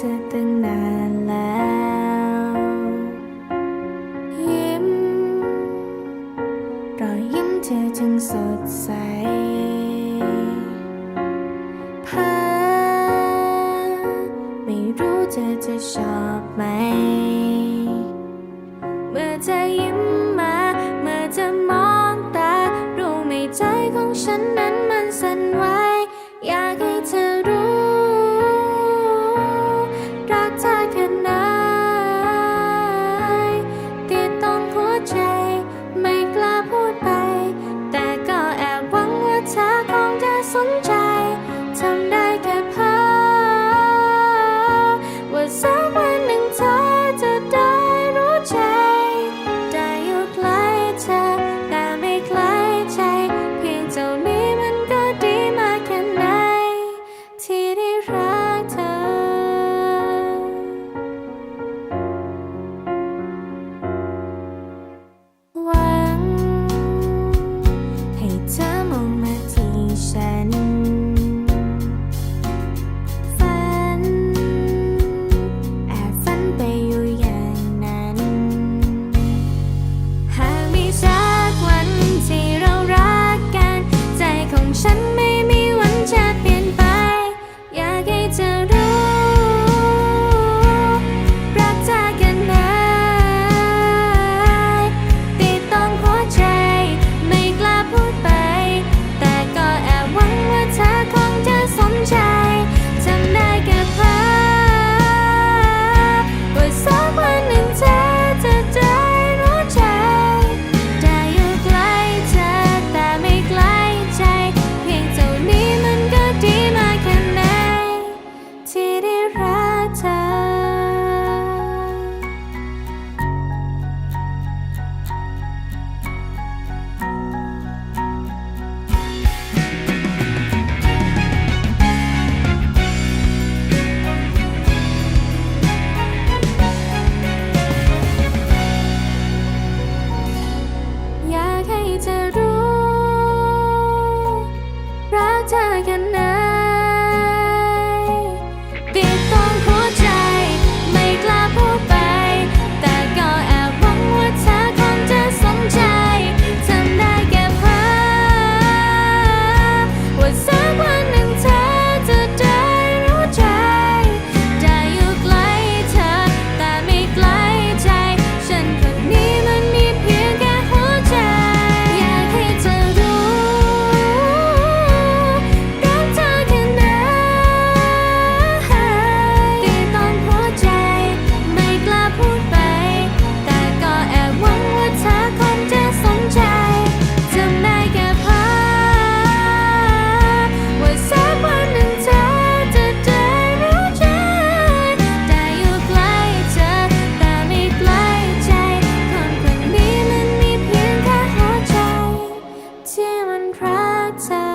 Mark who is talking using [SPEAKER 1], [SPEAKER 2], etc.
[SPEAKER 1] เธอตั้งนานแล้ว ยิ้มรอยยิ้มเธอจึงสดใสพาไม่รู้เธอจะชอบไหม outside.